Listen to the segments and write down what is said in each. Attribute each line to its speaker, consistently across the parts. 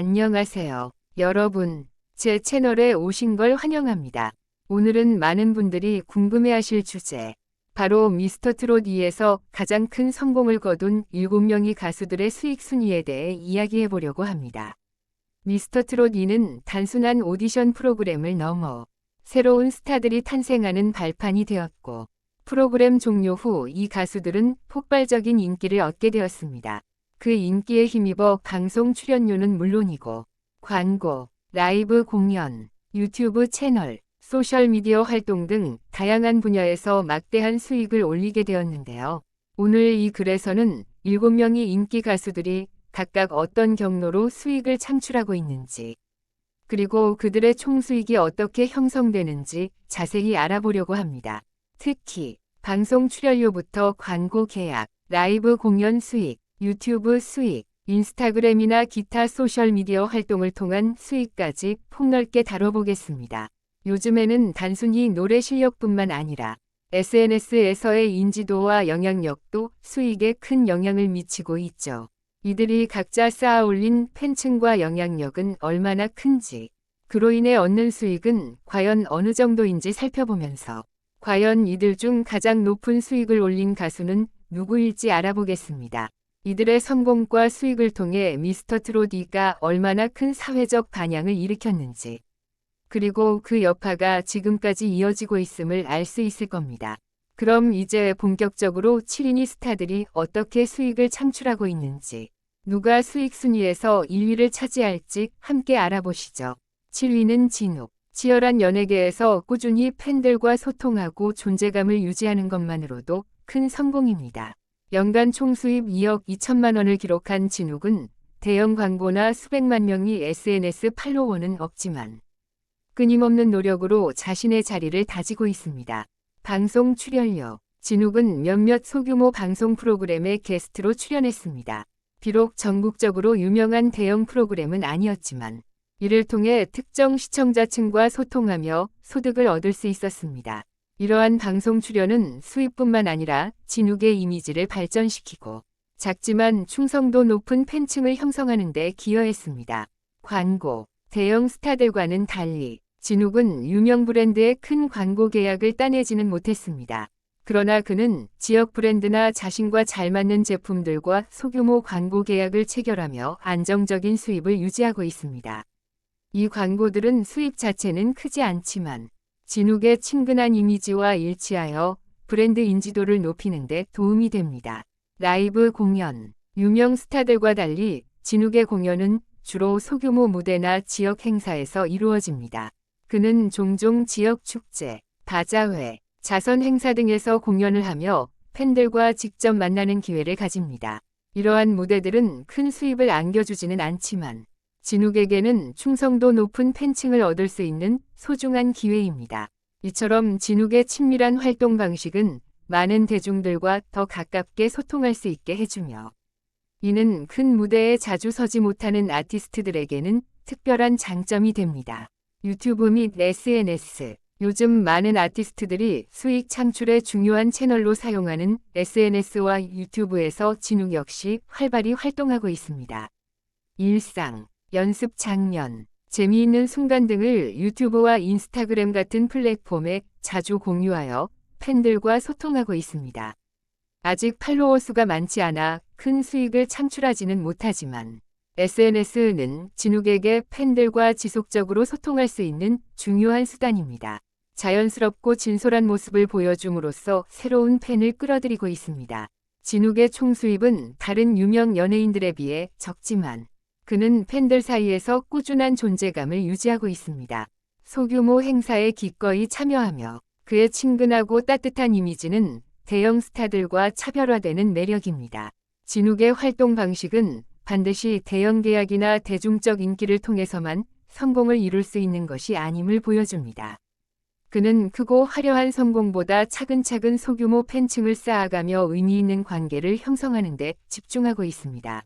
Speaker 1: 안녕하세요. 여러분, 제 채널에 오신 걸 환영합니다. 오늘은 많은 분들이 궁금해하실 주제, 바로 미스터 트롯 2에서 가장 큰 성공을 거둔 7명의 가수들의 수익 순위에 대해 이야기해 보려고 합니다. 미스터 트롯 2는 단순한 오디션 프로그램을 넘어 새로운 스타들이 탄생하는 발판이 되었고, 프로그램 종료 후 이 가수들은 폭발적인 인기를 얻게 되었습니다. 그 인기에 힘입어 방송 출연료는 물론이고 광고, 라이브 공연, 유튜브 채널, 소셜미디어 활동 등 다양한 분야에서 막대한 수익을 올리게 되었는데요. 오늘 이 글에서는 7명의 인기 가수들이 각각 어떤 경로로 수익을 창출하고 있는지, 그리고 그들의 총수익이 어떻게 형성되는지 자세히 알아보려고 합니다. 특히 방송 출연료부터 광고 계약, 라이브 공연 수익, 유튜브 수익, 인스타그램이나 기타 소셜미디어 활동을 통한 수익까지 폭넓게 다뤄보겠습니다. 요즘에는 단순히 노래 실력뿐만 아니라 SNS에서의 인지도와 영향력도 수익에 큰 영향을 미치고 있죠. 이들이 각자 쌓아 올린 팬층과 영향력은 얼마나 큰지, 그로 인해 얻는 수익은 과연 어느 정도인지 살펴보면서 과연 이들 중 가장 높은 수익을 올린 가수는 누구일지 알아보겠습니다. 이들의 성공과 수익을 통해 미스터 트롯2가 얼마나 큰 사회적 반향을 일으켰는지, 그리고 그 여파가 지금까지 이어지고 있음을 알 수 있을 겁니다. 그럼 이제 본격적으로 7인이 스타들이 어떻게 수익을 창출하고 있는지, 누가 수익 순위에서 1위를 차지할지 함께 알아보시죠. 7위는 진욱. 치열한 연예계에서 꾸준히 팬들과 소통하고 존재감을 유지하는 것만으로도 큰 성공입니다. 연간 총수입 2억 2천만 원을 기록한 진욱은 대형 광고나 수백만 명이 SNS 팔로워는 없지만 끊임없는 노력으로 자신의 자리를 다지고 있습니다. 방송 출연료 진욱은 몇몇 소규모 방송 프로그램에 게스트로 출연했습니다. 비록 전국적으로 유명한 대형 프로그램은 아니었지만 이를 통해 특정 시청자층과 소통하며 소득을 얻을 수 있었습니다. 이러한 방송 출연은 수입뿐만 아니라 진욱의 이미지를 발전시키고 작지만 충성도 높은 팬층을 형성하는 데 기여했습니다. 광고, 대형 스타들과는 달리 진욱은 유명 브랜드의 큰 광고 계약을 따내지는 못했습니다. 그러나 그는 지역 브랜드나 자신과 잘 맞는 제품들과 소규모 광고 계약을 체결하며 안정적인 수입을 유지하고 있습니다. 이 광고들은 수입 자체는 크지 않지만 진욱의 친근한 이미지와 일치하여 브랜드 인지도를 높이는 데 도움이 됩니다. 라이브 공연 유명 스타들과 달리 진욱의 공연은 주로 소규모 무대나 지역 행사에서 이루어집니다. 그는 종종 지역 축제, 바자회, 자선 행사 등에서 공연을 하며 팬들과 직접 만나는 기회를 가집니다. 이러한 무대들은 큰 수입을 안겨주지는 않지만 진욱에게는 충성도 높은 팬층을 얻을 수 있는 소중한 기회입니다. 이처럼 진욱의 친밀한 활동 방식은 많은 대중들과 더 가깝게 소통할 수 있게 해주며 이는 큰 무대에 자주 서지 못하는 아티스트들에게는 특별한 장점이 됩니다. 유튜브 및 SNS 요즘 많은 아티스트들이 수익 창출에 중요한 채널로 사용하는 SNS와 유튜브에서 진욱 역시 활발히 활동하고 있습니다. 일상, 연습 장면, 재미있는 순간 등을 유튜브와 인스타그램 같은 플랫폼에 자주 공유하여 팬들과 소통하고 있습니다. 아직 팔로워 수가 많지 않아 큰 수익을 창출하지는 못하지만 SNS는 진욱에게 팬들과 지속적으로 소통할 수 있는 중요한 수단입니다. 자연스럽고 진솔한 모습을 보여줌으로써 새로운 팬을 끌어들이고 있습니다. 진욱의 총수입은 다른 유명 연예인들에 비해 적지만 그는 팬들 사이에서 꾸준한 존재감을 유지하고 있습니다. 소규모 행사에 기꺼이 참여하며 그의 친근하고 따뜻한 이미지는 대형 스타들과 차별화되는 매력입니다. 진욱의 활동 방식은 반드시 대형 계약이나 대중적 인기를 통해서만 성공을 이룰 수 있는 것이 아님을 보여줍니다. 그는 크고 화려한 성공보다 차근차근 소규모 팬층을 쌓아가며 의미 있는 관계를 형성하는 데 집중하고 있습니다.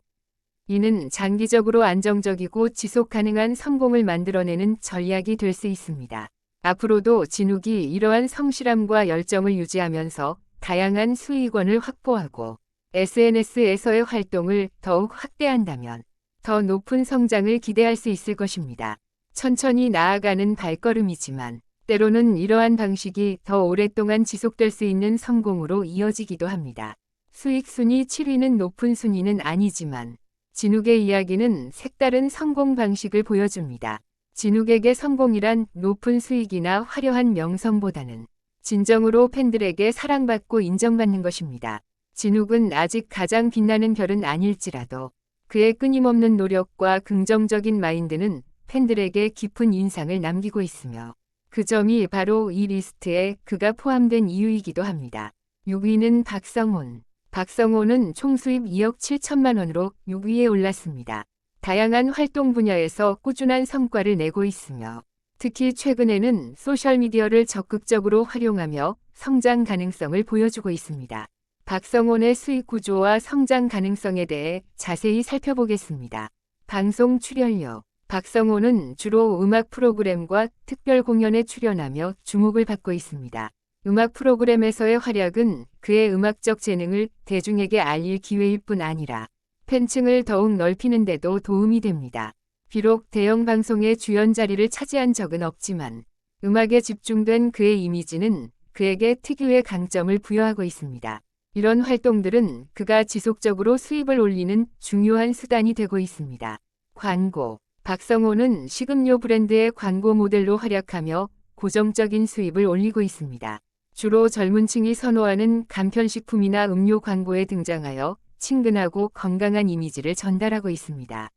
Speaker 1: 이는 장기적으로 안정적이고 지속 가능한 성공을 만들어내는 전략이 될 수 있습니다. 앞으로도 진욱이 이러한 성실함과 열정을 유지하면서 다양한 수익원을 확보하고 SNS에서의 활동을 더욱 확대한다면 더 높은 성장을 기대할 수 있을 것입니다. 천천히 나아가는 발걸음이지만 때로는 이러한 방식이 더 오랫동안 지속될 수 있는 성공으로 이어지기도 합니다. 수익 순위 7위는 높은 순위는 아니지만 진욱의 이야기는 색다른 성공 방식을 보여줍니다. 진욱에게 성공이란 높은 수익이나 화려한 명성보다는 진정으로 팬들에게 사랑받고 인정받는 것입니다. 진욱은 아직 가장 빛나는 별은 아닐지라도 그의 끊임없는 노력과 긍정적인 마인드는 팬들에게 깊은 인상을 남기고 있으며 그 점이 바로 이 리스트에 그가 포함된 이유이기도 합니다. 6위는 박성훈. 박성훈은 총 수입 2억 7천만 원으로 6위에 올랐습니다. 다양한 활동 분야에서 꾸준한 성과를 내고 있으며 특히 최근에는 소셜미디어를 적극적으로 활용하며 성장 가능성을 보여주고 있습니다. 박성훈의 수익 구조와 성장 가능성에 대해 자세히 살펴보겠습니다. 방송 출연료 박성호는 주로 음악 프로그램과 특별 공연에 출연하며 주목을 받고 있습니다. 음악 프로그램에서의 활약은 그의 음악적 재능을 대중에게 알릴 기회일 뿐 아니라 팬층을 더욱 넓히는 데도 도움이 됩니다. 비록 대형 방송의 주연 자리를 차지한 적은 없지만 음악에 집중된 그의 이미지는 그에게 특유의 강점을 부여하고 있습니다. 이런 활동들은 그가 지속적으로 수입을 올리는 중요한 수단이 되고 있습니다. 광고 박성호는 식음료 브랜드의 광고 모델로 활약하며 고정적인 수입을 올리고 있습니다. 주로 젊은 층이 선호하는 간편식품이나 음료 광고에 등장하여 친근하고 건강한 이미지를 전달하고 있습니다.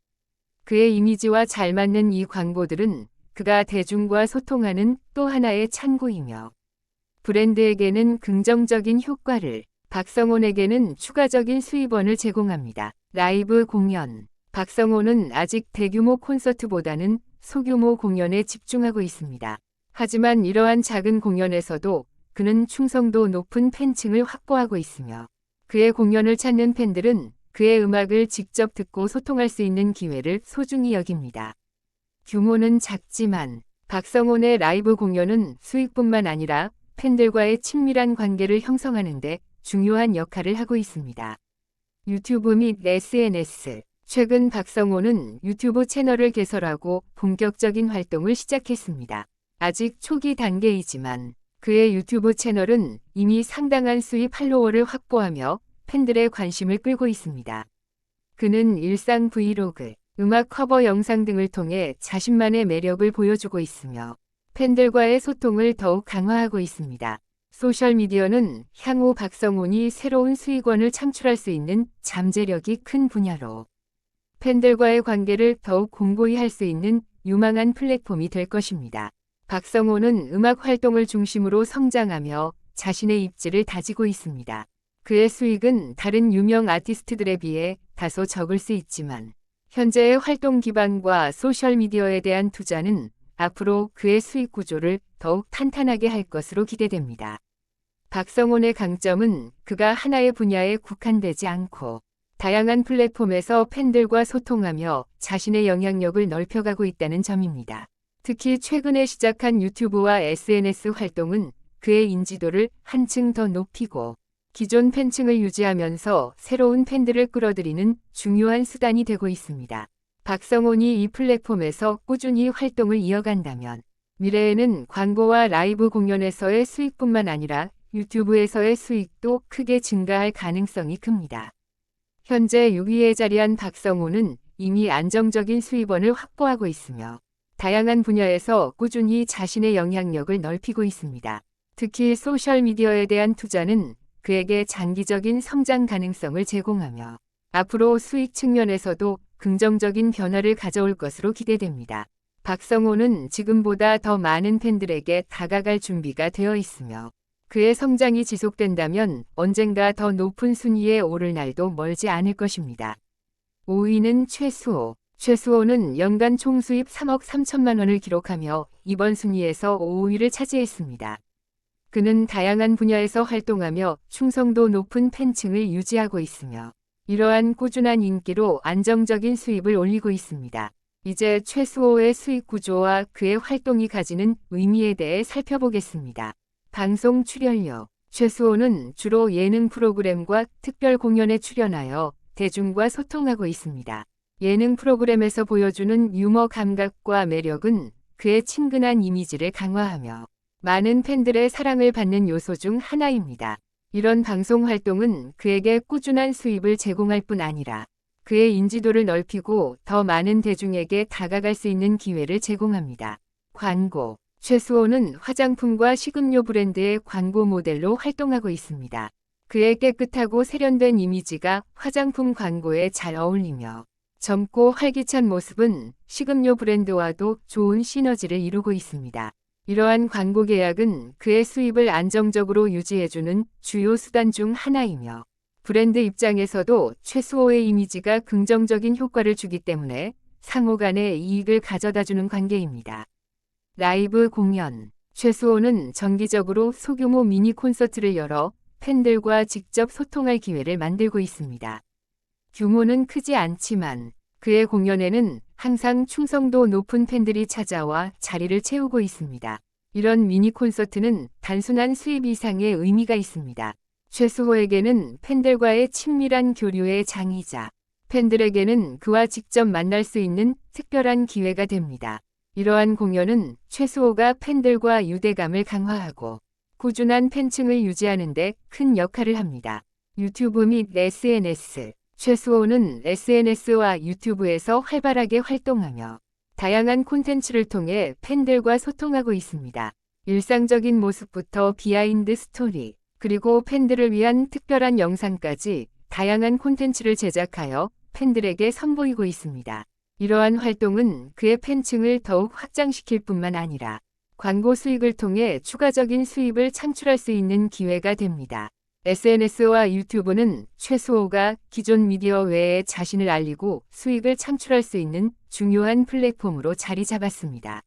Speaker 1: 그의 이미지와 잘 맞는 이 광고들은 그가 대중과 소통하는 또 하나의 창구이며 브랜드에게는 긍정적인 효과를 박성훈에게는 추가적인 수입원을 제공합니다. 라이브 공연 박성호는 아직 대규모 콘서트보다는 소규모 공연에 집중하고 있습니다. 하지만 이러한 작은 공연에서도 그는 충성도 높은 팬층을 확보하고 있으며 그의 공연을 찾는 팬들은 그의 음악을 직접 듣고 소통할 수 있는 기회를 소중히 여깁니다. 규모는 작지만 박성훈의 라이브 공연은 수익뿐만 아니라 팬들과의 친밀한 관계를 형성하는 데 중요한 역할을 하고 있습니다. 유튜브 및 SNS 최근 박성호는 유튜브 채널을 개설하고 본격적인 활동을 시작했습니다. 아직 초기 단계이지만 그의 유튜브 채널은 이미 상당한 수입 팔로워를 확보하며 팬들의 관심을 끌고 있습니다. 그는 일상 브이로그, 음악 커버 영상 등을 통해 자신만의 매력을 보여주고 있으며 팬들과의 소통을 더욱 강화하고 있습니다. 소셜미디어는 향후 박성훈이 새로운 수익원을 창출할 수 있는 잠재력이 큰 분야로 팬들과의 관계를 더욱 공고히 할 수 있는 유망한 플랫폼이 될 것입니다. 박성호는 음악 활동을 중심으로 성장하며 자신의 입지를 다지고 있습니다. 그의 수익은 다른 유명 아티스트들에 비해 다소 적을 수 있지만 현재의 활동 기반과 소셜미디어에 대한 투자는 앞으로 그의 수익 구조를 더욱 탄탄하게 할 것으로 기대됩니다. 박성훈의 강점은 그가 하나의 분야에 국한되지 않고 다양한 플랫폼에서 팬들과 소통하며 자신의 영향력을 넓혀가고 있다는 점입니다. 특히 최근에 시작한 유튜브와 SNS 활동은 그의 인지도를 한층 더 높이고 기존 팬층을 유지하면서 새로운 팬들을 끌어들이는 중요한 수단이 되고 있습니다. 박성훈이 이 플랫폼에서 꾸준히 활동을 이어간다면 미래에는 광고와 라이브 공연에서의 수익뿐만 아니라 유튜브에서의 수익도 크게 증가할 가능성이 큽니다. 현재 6위에 자리한 박성호는 이미 안정적인 수입원을 확보하고 있으며 다양한 분야에서 꾸준히 자신의 영향력을 넓히고 있습니다. 특히 소셜미디어에 대한 투자는 그에게 장기적인 성장 가능성을 제공하며 앞으로 수익 측면에서도 긍정적인 변화를 가져올 것으로 기대됩니다. 박성호는 지금보다 더 많은 팬들에게 다가갈 준비가 되어 있으며 그의 성장이 지속된다면 언젠가 더 높은 순위에 오를 날도 멀지 않을 것입니다. 5위는 최수호. 최수호는 연간 총 수입 3억 3천만 원을 기록하며 이번 순위에서 5위를 차지했습니다. 그는 다양한 분야에서 활동하며 충성도 높은 팬층을 유지하고 있으며 이러한 꾸준한 인기로 안정적인 수입을 올리고 있습니다. 이제 최수호의 수익 구조와 그의 활동이 가지는 의미에 대해 살펴보겠습니다. 방송 출연료 최수호는 주로 예능 프로그램과 특별 공연에 출연하여 대중과 소통하고 있습니다. 예능 프로그램에서 보여주는 유머 감각과 매력은 그의 친근한 이미지를 강화하며 많은 팬들의 사랑을 받는 요소 중 하나입니다. 이런 방송 활동은 그에게 꾸준한 수입을 제공할 뿐 아니라 그의 인지도를 넓히고 더 많은 대중에게 다가갈 수 있는 기회를 제공합니다. 광고 최수호는 화장품과 식음료 브랜드의 광고 모델로 활동하고 있습니다. 그의 깨끗하고 세련된 이미지가 화장품 광고에 잘 어울리며 젊고 활기찬 모습은 식음료 브랜드와도 좋은 시너지를 이루고 있습니다. 이러한 광고 계약은 그의 수입을 안정적으로 유지해주는 주요 수단 중 하나이며 브랜드 입장에서도 최수호의 이미지가 긍정적인 효과를 주기 때문에 상호 간의 이익을 가져다주는 관계입니다. 라이브 공연 최수호는 정기적으로 소규모 미니 콘서트를 열어 팬들과 직접 소통할 기회를 만들고 있습니다. 규모는 크지 않지만 그의 공연에는 항상 충성도 높은 팬들이 찾아와 자리를 채우고 있습니다. 이런 미니 콘서트는 단순한 수입 이상의 의미가 있습니다. 최수호에게는 팬들과의 친밀한 교류의 장이자 팬들에게는 그와 직접 만날 수 있는 특별한 기회가 됩니다. 이러한 공연은 최수호가 팬들과 유대감을 강화하고 꾸준한 팬층을 유지하는 데 큰 역할을 합니다. 유튜브 및 SNS 최수호는 SNS와 유튜브에서 활발하게 활동하며 다양한 콘텐츠를 통해 팬들과 소통하고 있습니다. 일상적인 모습부터 비하인드 스토리, 그리고 팬들을 위한 특별한 영상까지 다양한 콘텐츠를 제작하여 팬들에게 선보이고 있습니다. 이러한 활동은 그의 팬층을 더욱 확장시킬 뿐만 아니라 광고 수익을 통해 추가적인 수입을 창출할 수 있는 기회가 됩니다. SNS와 유튜브는 최수호가 기존 미디어 외에 자신을 알리고 수익을 창출할 수 있는 중요한 플랫폼으로 자리 잡았습니다.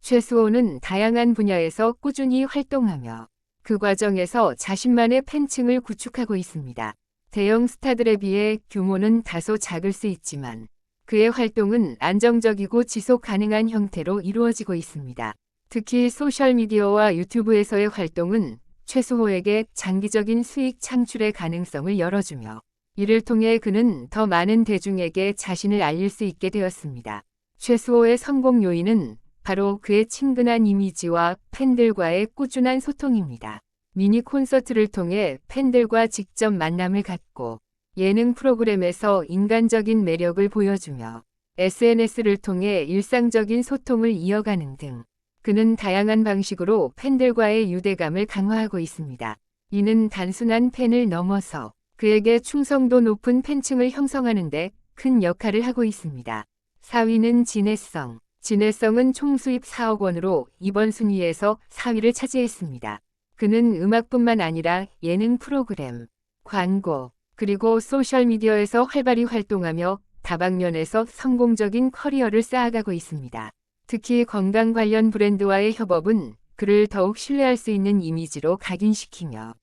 Speaker 1: 최수호는 다양한 분야에서 꾸준히 활동하며 그 과정에서 자신만의 팬층을 구축하고 있습니다. 대형 스타들에 비해 규모는 다소 작을 수 있지만 그의 활동은 안정적이고 지속 가능한 형태로 이루어지고 있습니다. 특히 소셜미디어와 유튜브에서의 활동은 최수호에게 장기적인 수익 창출의 가능성을 열어주며 이를 통해 그는 더 많은 대중에게 자신을 알릴 수 있게 되었습니다. 최수호의 성공 요인은 바로 그의 친근한 이미지와 팬들과의 꾸준한 소통입니다. 미니 콘서트를 통해 팬들과 직접 만남을 갖고 예능 프로그램에서 인간적인 매력을 보여주며 SNS를 통해 일상적인 소통을 이어가는 등 그는 다양한 방식으로 팬들과의 유대감을 강화하고 있습니다. 이는 단순한 팬을 넘어서 그에게 충성도 높은 팬층을 형성하는데 큰 역할을 하고 있습니다. 4위는 진해성. 진해성은 총 수입 4억 원으로 이번 순위에서 4위를 차지했습니다. 그는 음악뿐만 아니라 예능 프로그램, 광고, 그리고 소셜미디어에서 활발히 활동하며 다방면에서 성공적인 커리어를 쌓아가고 있습니다. 특히 건강 관련 브랜드와의 협업은 그를 더욱 신뢰할 수 있는 이미지로 각인시키며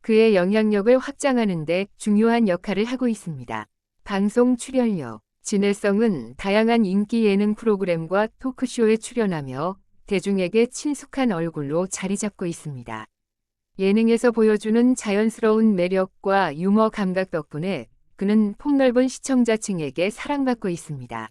Speaker 1: 그의 영향력을 확장하는 데 중요한 역할을 하고 있습니다. 방송 출연료 진해성은 다양한 인기 예능 프로그램과 토크쇼에 출연하며 대중에게 친숙한 얼굴로 자리 잡고 있습니다. 예능에서 보여주는 자연스러운 매력과 유머 감각 덕분에 그는 폭넓은 시청자층에게 사랑받고 있습니다.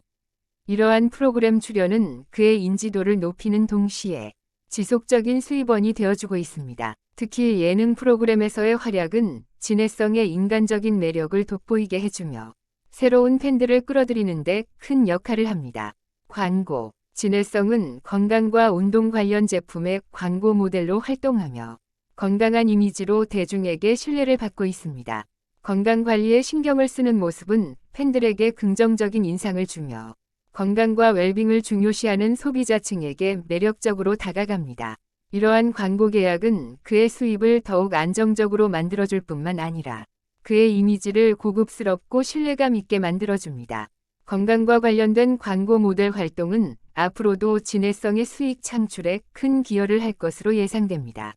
Speaker 1: 이러한 프로그램 출연은 그의 인지도를 높이는 동시에 지속적인 수입원이 되어주고 있습니다. 특히 예능 프로그램에서의 활약은 진해성의 인간적인 매력을 돋보이게 해주며 새로운 팬들을 끌어들이는데 큰 역할을 합니다. 광고 진해성은 건강과 운동 관련 제품의 광고 모델로 활동하며 건강한 이미지로 대중에게 신뢰를 받고 있습니다. 건강 관리에 신경을 쓰는 모습은 팬들에게 긍정적인 인상을 주며 건강과 웰빙을 중요시하는 소비자층에게 매력적으로 다가갑니다. 이러한 광고 계약은 그의 수입을 더욱 안정적으로 만들어줄 뿐만 아니라 그의 이미지를 고급스럽고 신뢰감 있게 만들어줍니다. 건강과 관련된 광고 모델 활동은 앞으로도 진해성의 수익 창출에 큰 기여를 할 것으로 예상됩니다.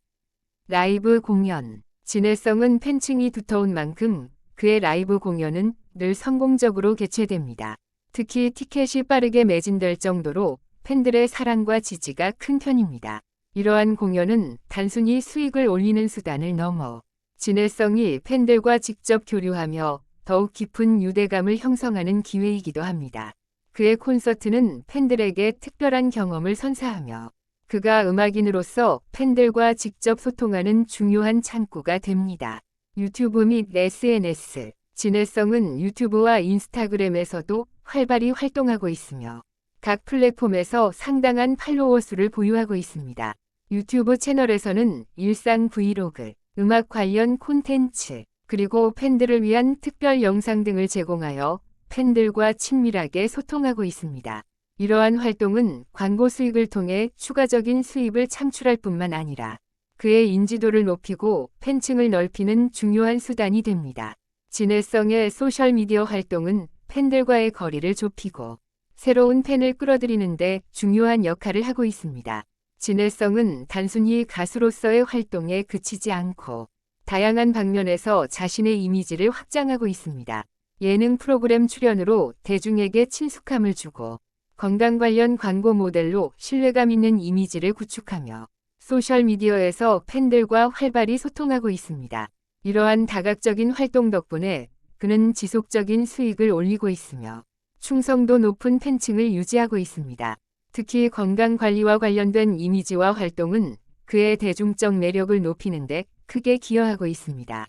Speaker 1: 라이브 공연 진해성은 팬층이 두터운 만큼 그의 라이브 공연은 늘 성공적으로 개최됩니다. 특히 티켓이 빠르게 매진될 정도로 팬들의 사랑과 지지가 큰 편입니다. 이러한 공연은 단순히 수익을 올리는 수단을 넘어 진해성이 팬들과 직접 교류하며 더욱 깊은 유대감을 형성하는 기회이기도 합니다. 그의 콘서트는 팬들에게 특별한 경험을 선사하며 그가 음악인으로서 팬들과 직접 소통하는 중요한 창구가 됩니다. 유튜브 및 SNS, 진해성은 유튜브와 인스타그램에서도 활발히 활동하고 있으며 각 플랫폼에서 상당한 팔로워 수를 보유하고 있습니다. 유튜브 채널에서는 일상 브이로그, 음악 관련 콘텐츠, 그리고 팬들을 위한 특별 영상 등을 제공하여 팬들과 친밀하게 소통하고 있습니다. 이러한 활동은 광고 수익을 통해 추가적인 수입을 창출할 뿐만 아니라 그의 인지도를 높이고 팬층을 넓히는 중요한 수단이 됩니다. 진해성의 소셜미디어 활동은 팬들과의 거리를 좁히고 새로운 팬을 끌어들이는데 중요한 역할을 하고 있습니다. 진해성은 단순히 가수로서의 활동에 그치지 않고 다양한 방면에서 자신의 이미지를 확장하고 있습니다. 예능 프로그램 출연으로 대중에게 친숙함을 주고 건강 관련 광고 모델로 신뢰감 있는 이미지를 구축하며 소셜미디어에서 팬들과 활발히 소통하고 있습니다. 이러한 다각적인 활동 덕분에 그는 지속적인 수익을 올리고 있으며 충성도 높은 팬층을 유지하고 있습니다. 특히 건강 관리와 관련된 이미지와 활동은 그의 대중적 매력을 높이는 데 크게 기여하고 있습니다.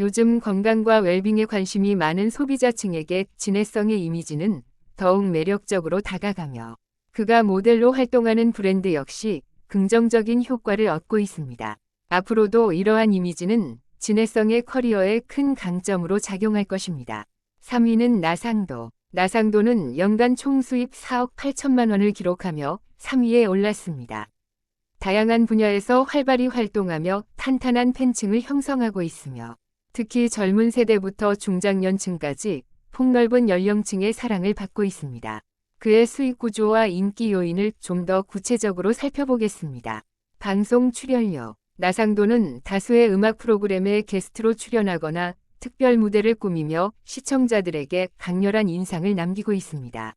Speaker 1: 요즘 건강과 웰빙에 관심이 많은 소비자층에게 진해성의 이미지는 더욱 매력적으로 다가가며 그가 모델로 활동하는 브랜드 역시 긍정적인 효과를 얻고 있습니다. 앞으로도 이러한 이미지는 진해성의 커리어에 큰 강점으로 작용할 것입니다. 3위는 나상도. 나상도는 연간 총 수입 4억 8천만 원을 기록하며 3위에 올랐습니다. 다양한 분야에서 활발히 활동하며 탄탄한 팬층을 형성하고 있으며 특히 젊은 세대부터 중장년층까지 폭넓은 연령층의 사랑을 받고 있습니다. 그의 수익 구조와 인기 요인을 좀 더 구체적으로 살펴보겠습니다. 방송 출연료 나상도는 다수의 음악 프로그램에 게스트로 출연하거나 특별 무대를 꾸미며 시청자들에게 강렬한 인상을 남기고 있습니다.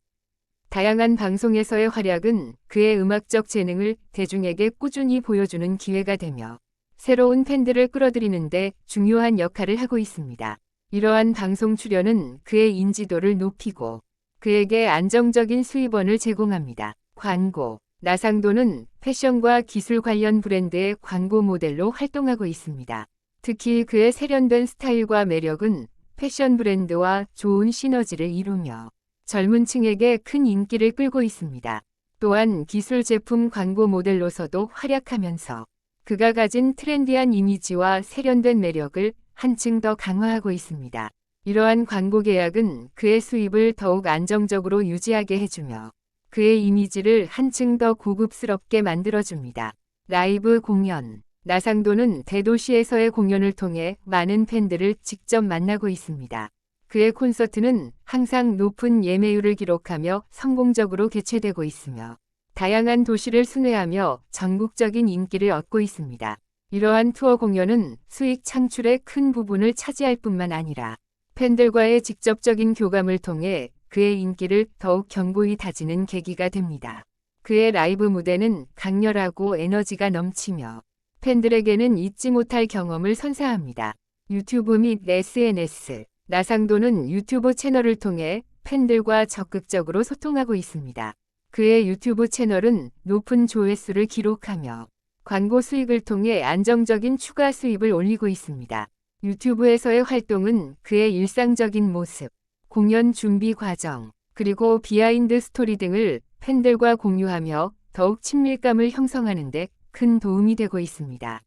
Speaker 1: 다양한 방송에서의 활약은 그의 음악적 재능을 대중에게 꾸준히 보여주는 기회가 되며 새로운 팬들을 끌어들이는데 중요한 역할을 하고 있습니다. 이러한 방송 출연은 그의 인지도를 높이고 그에게 안정적인 수입원을 제공합니다. 광고 나상도는 패션과 기술 관련 브랜드의 광고 모델로 활동하고 있습니다. 특히 그의 세련된 스타일과 매력은 패션 브랜드와 좋은 시너지를 이루며 젊은 층에게 큰 인기를 끌고 있습니다. 또한 기술 제품 광고 모델로서도 활약하면서 그가 가진 트렌디한 이미지와 세련된 매력을 한층 더 강화하고 있습니다. 이러한 광고 계약은 그의 수입을 더욱 안정적으로 유지하게 해주며 그의 이미지를 한층 더 고급스럽게 만들어줍니다. 라이브 공연 나상도는 대도시에서의 공연을 통해 많은 팬들을 직접 만나고 있습니다. 그의 콘서트는 항상 높은 예매율을 기록하며 성공적으로 개최되고 있으며 다양한 도시를 순회하며 전국적인 인기를 얻고 있습니다. 이러한 투어 공연은 수익 창출의 큰 부분을 차지할 뿐만 아니라 팬들과의 직접적인 교감을 통해 그의 인기를 더욱 견고히 다지는 계기가 됩니다. 그의 라이브 무대는 강렬하고 에너지가 넘치며 팬들에게는 잊지 못할 경험을 선사합니다. 유튜브 및 SNS 나상도는 유튜브 채널을 통해 팬들과 적극적으로 소통하고 있습니다. 그의 유튜브 채널은 높은 조회수를 기록하며 광고 수익을 통해 안정적인 추가 수입을 올리고 있습니다. 유튜브에서의 활동은 그의 일상적인 모습, 공연 준비 과정, 그리고 비하인드 스토리 등을 팬들과 공유하며 더욱 친밀감을 형성하는 데 큰 도움이 되고 있습니다.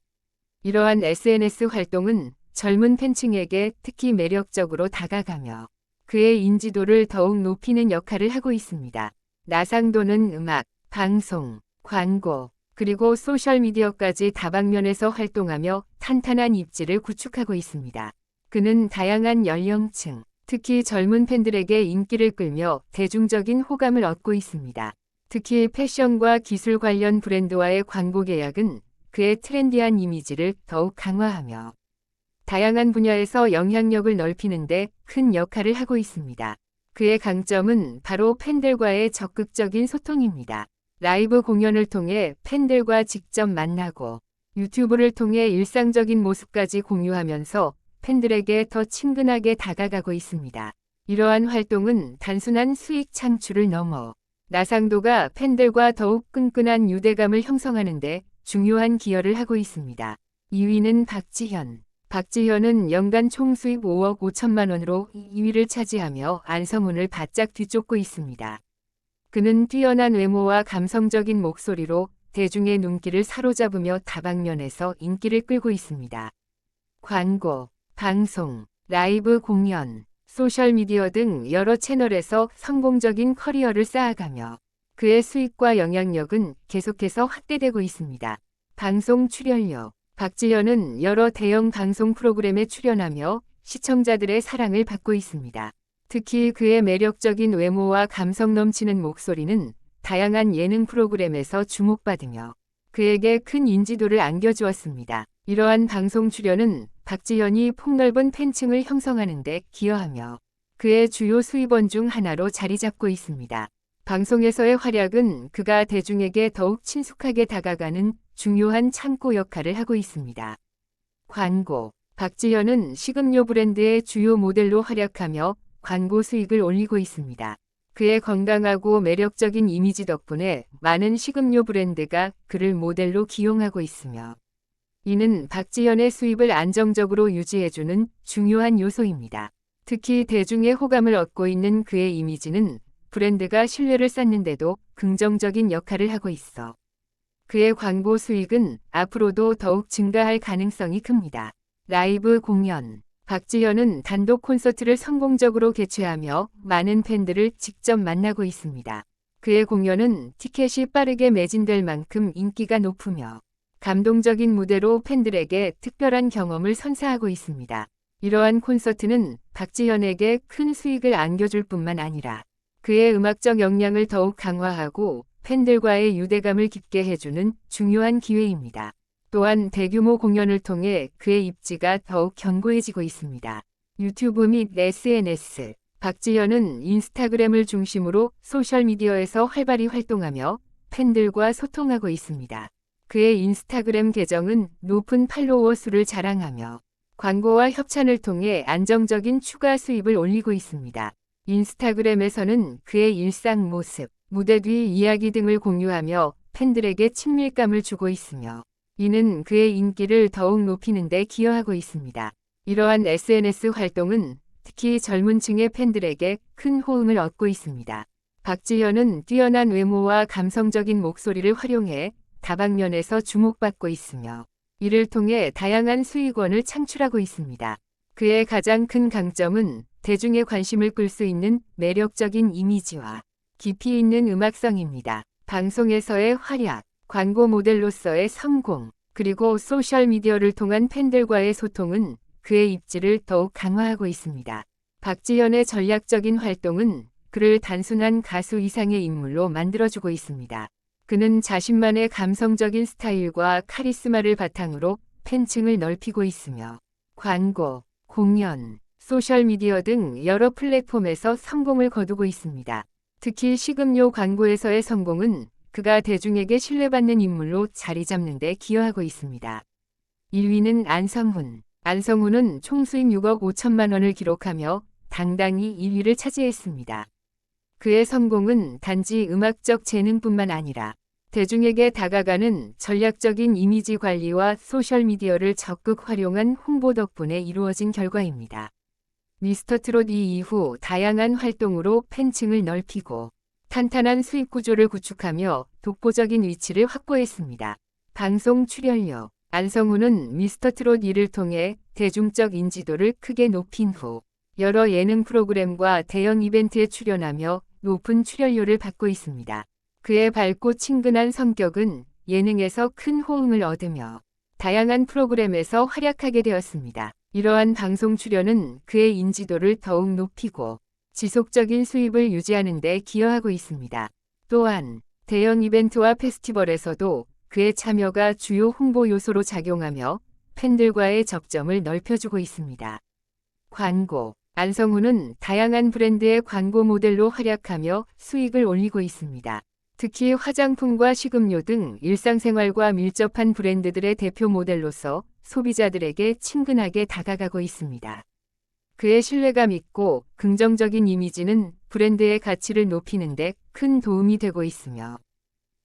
Speaker 1: 이러한 SNS 활동은 젊은 팬층에게 특히 매력적으로 다가가며 그의 인지도를 더욱 높이는 역할을 하고 있습니다. 나상도는 음악, 방송, 광고, 그리고 소셜미디어까지 다방면에서 활동하며 탄탄한 입지를 구축하고 있습니다. 그는 다양한 연령층, 특히 젊은 팬들에게 인기를 끌며 대중적인 호감을 얻고 있습니다. 특히 패션과 기술 관련 브랜드와의 광고 계약은 그의 트렌디한 이미지를 더욱 강화하며 다양한 분야에서 영향력을 넓히는데 큰 역할을 하고 있습니다. 그의 강점은 바로 팬들과의 적극적인 소통입니다. 라이브 공연을 통해 팬들과 직접 만나고 유튜브를 통해 일상적인 모습까지 공유하면서 팬들에게 더 친근하게 다가가고 있습니다. 이러한 활동은 단순한 수익 창출을 넘어 나상도가 팬들과 더욱 끈끈한 유대감을 형성하는데 중요한 기여를 하고 있습니다. 2위는 박지현. 박지현은 연간 총 수입 5억 5천만 원으로 2위를 차지하며 안성훈을 바짝 뒤쫓고 있습니다. 그는 뛰어난 외모와 감성적인 목소리로 대중의 눈길을 사로잡으며 다방면에서 인기를 끌고 있습니다. 광고, 방송, 라이브 공연, 소셜미디어 등 여러 채널에서 성공적인 커리어를 쌓아가며 그의 수익과 영향력은 계속해서 확대되고 있습니다. 방송 출연료 박지현은 여러 대형 방송 프로그램에 출연하며 시청자들의 사랑을 받고 있습니다. 특히 그의 매력적인 외모와 감성 넘치는 목소리는 다양한 예능 프로그램에서 주목받으며 그에게 큰 인지도를 안겨주었습니다. 이러한 방송 출연은 박지현이 폭넓은 팬층을 형성하는 데 기여하며 그의 주요 수입원 중 하나로 자리 잡고 있습니다. 방송에서의 활약은 그가 대중에게 더욱 친숙하게 다가가는 중요한 창고 역할을 하고 있습니다. 광고 박지현은 식음료 브랜드의 주요 모델로 활약하며 광고 수익을 올리고 있습니다. 그의 건강하고 매력적인 이미지 덕분에 많은 식음료 브랜드가 그를 모델로 기용하고 있으며 이는 박지현의 수입을 안정적으로 유지해주는 중요한 요소입니다. 특히 대중의 호감을 얻고 있는 그의 이미지는 브랜드가 신뢰를 쌓는데도 긍정적인 역할을 하고 있어 그의 광고 수익은 앞으로도 더욱 증가할 가능성이 큽니다. 라이브 공연 박지현은 단독 콘서트를 성공적으로 개최하며 많은 팬들을 직접 만나고 있습니다. 그의 공연은 티켓이 빠르게 매진될 만큼 인기가 높으며 감동적인 무대로 팬들에게 특별한 경험을 선사하고 있습니다. 이러한 콘서트는 박지현에게 큰 수익을 안겨줄 뿐만 아니라 그의 음악적 역량을 더욱 강화하고 팬들과의 유대감을 깊게 해주는 중요한 기회입니다. 또한 대규모 공연을 통해 그의 입지가 더욱 견고해지고 있습니다. 유튜브 및 SNS 박지현은 인스타그램을 중심으로 소셜미디어에서 활발히 활동하며 팬들과 소통하고 있습니다. 그의 인스타그램 계정은 높은 팔로워 수를 자랑하며 광고와 협찬을 통해 안정적인 추가 수입을 올리고 있습니다. 인스타그램에서는 그의 일상 모습, 무대 뒤 이야기 등을 공유하며 팬들에게 친밀감을 주고 있으며 이는 그의 인기를 더욱 높이는 데 기여하고 있습니다. 이러한 SNS 활동은 특히 젊은 층의 팬들에게 큰 호응을 얻고 있습니다. 박지현은 뛰어난 외모와 감성적인 목소리를 활용해 다방면에서 주목받고 있으며 이를 통해 다양한 수익원을 창출하고 있습니다. 그의 가장 큰 강점은 대중의 관심을 끌 수 있는 매력적인 이미지와 깊이 있는 음악성입니다. 방송에서의 활약, 광고 모델로서의 성공, 그리고 소셜미디어를 통한 팬들과의 소통은 그의 입지를 더욱 강화하고 있습니다. 박지현의 전략적인 활동은 그를 단순한 가수 이상의 인물로 만들어주고 있습니다. 그는 자신만의 감성적인 스타일과 카리스마를 바탕으로 팬층을 넓히고 있으며 광고, 공연, 소셜미디어 등 여러 플랫폼에서 성공을 거두고 있습니다. 특히 식음료 광고에서의 성공은 그가 대중에게 신뢰받는 인물로 자리 잡는 데 기여하고 있습니다. 1위는 안성훈. 안성훈은 총 수입 6억 5천만 원을 기록하며 당당히 1위를 차지했습니다. 그의 성공은 단지 음악적 재능뿐만 아니라 대중에게 다가가는 전략적인 이미지 관리와 소셜미디어를 적극 활용한 홍보 덕분에 이루어진 결과입니다. 미스터 트롯 이 이후 다양한 활동으로 팬층을 넓히고 탄탄한 수익 구조를 구축하며 독보적인 위치를 확보했습니다. 방송 출연료 안성훈은 미스터 트롯 2를 통해 대중적 인지도를 크게 높인 후 여러 예능 프로그램과 대형 이벤트에 출연하며 높은 출연료를 받고 있습니다. 그의 밝고 친근한 성격은 예능에서 큰 호응을 얻으며 다양한 프로그램에서 활약하게 되었습니다. 이러한 방송 출연은 그의 인지도를 더욱 높이고 지속적인 수입을 유지하는 데 기여하고 있습니다. 또한 대형 이벤트와 페스티벌에서도 그의 참여가 주요 홍보 요소로 작용하며 팬들과의 접점을 넓혀주고 있습니다. 광고 안성훈은 다양한 브랜드의 광고 모델로 활약하며 수익을 올리고 있습니다. 특히 화장품과 식음료 등 일상생활과 밀접한 브랜드들의 대표 모델로서 소비자들에게 친근하게 다가가고 있습니다. 그의 신뢰감 있고 긍정적인 이미지는 브랜드의 가치를 높이는 데 큰 도움이 되고 있으며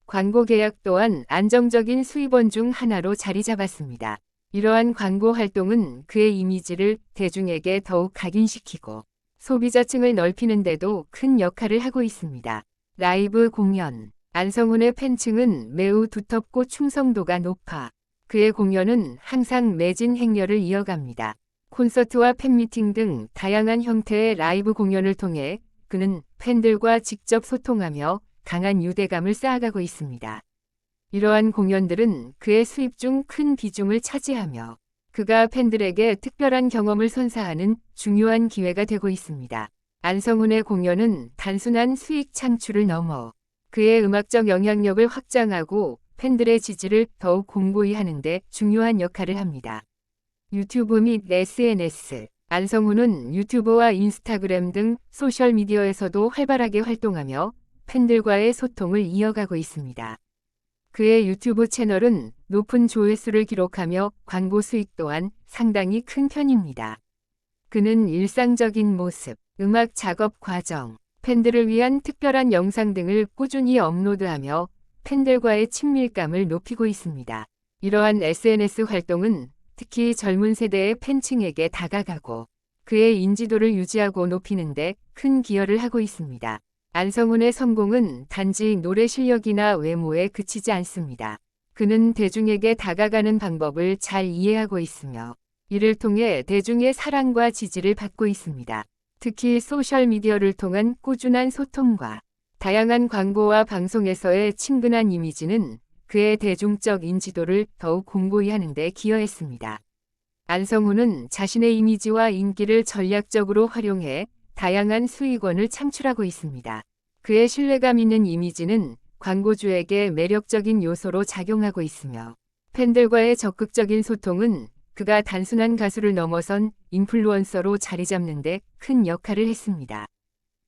Speaker 1: 광고 계약 또한 안정적인 수입원 중 하나로 자리 잡았습니다. 이러한 광고 활동은 그의 이미지를 대중에게 더욱 각인시키고 소비자층을 넓히는 데도 큰 역할을 하고 있습니다. 라이브 공연 안성훈의 팬층은 매우 두텁고 충성도가 높아 그의 공연은 항상 매진 행렬을 이어갑니다. 콘서트와 팬미팅 등 다양한 형태의 라이브 공연을 통해 그는 팬들과 직접 소통하며 강한 유대감을 쌓아가고 있습니다. 이러한 공연들은 그의 수입 중 큰 비중을 차지하며 그가 팬들에게 특별한 경험을 선사하는 중요한 기회가 되고 있습니다. 안성훈의 공연은 단순한 수익 창출을 넘어 그의 음악적 영향력을 확장하고 팬들의 지지를 더욱 공고히 하는데 중요한 역할을 합니다. 유튜브 및 SNS 안성훈은 유튜브와 인스타그램 등 소셜미디어에서도 활발하게 활동하며 팬들과의 소통을 이어가고 있습니다. 그의 유튜브 채널은 높은 조회수를 기록하며 광고 수익 또한 상당히 큰 편입니다. 그는 일상적인 모습, 음악 작업 과정, 팬들을 위한 특별한 영상 등을 꾸준히 업로드하며 팬들과의 친밀감을 높이고 있습니다. 이러한 SNS 활동은 특히 젊은 세대의 팬층에게 다가가고 그의 인지도를 유지하고 높이는데 큰 기여를 하고 있습니다. 안성훈의 성공은 단지 노래 실력이나 외모에 그치지 않습니다. 그는 대중에게 다가가는 방법을 잘 이해하고 있으며 이를 통해 대중의 사랑과 지지를 받고 있습니다. 특히 소셜미디어를 통한 꾸준한 소통과 다양한 광고와 방송에서의 친근한 이미지는 그의 대중적 인지도를 더욱 공고히 하는 데 기여했습니다. 안성훈은 자신의 이미지와 인기를 전략적으로 활용해 다양한 수익원을 창출하고 있습니다. 그의 신뢰감 있는 이미지는 광고주에게 매력적인 요소로 작용하고 있으며 팬들과의 적극적인 소통은 그가 단순한 가수를 넘어선 인플루언서로 자리 잡는 데 큰 역할을 했습니다.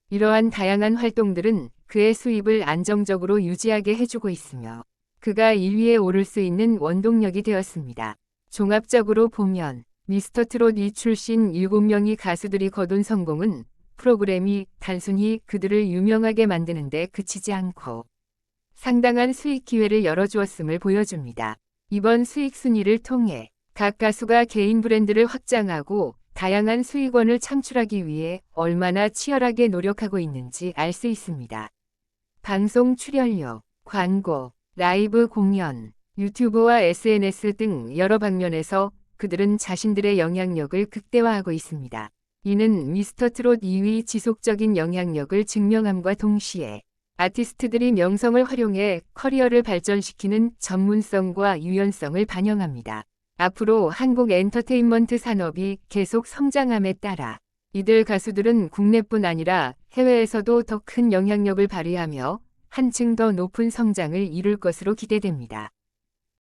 Speaker 1: 이러한 다양한 활동들은 그의 수입을 안정적으로 유지하게 해주고 있으며 그가 1위에 오를 수 있는 원동력이 되었습니다. 종합적으로 보면 미스터 트롯 이 출신 7명의 가수들이 거둔 성공은 프로그램이 단순히 그들을 유명하게 만드는데 그치지 않고 상당한 수익 기회를 열어주었음을 보여줍니다. 이번 수익 순위를 통해 각 가수가 개인 브랜드를 확장하고 다양한 수익원을 창출하기 위해 얼마나 치열하게 노력하고 있는지 알 수 있습니다. 방송 출연료, 광고, 라이브 공연, 유튜브와 SNS 등 여러 방면에서 그들은 자신들의 영향력을 극대화하고 있습니다. 이는 미스터 트롯 2위 지속적인 영향력을 증명함과 동시에 아티스트들이 명성을 활용해 커리어를 발전시키는 전문성과 유연성을 반영합니다. 앞으로 한국 엔터테인먼트 산업이 계속 성장함에 따라 이들 가수들은 국내뿐 아니라 해외에서도 더 큰 영향력을 발휘하며 한층 더 높은 성장을 이룰 것으로 기대됩니다.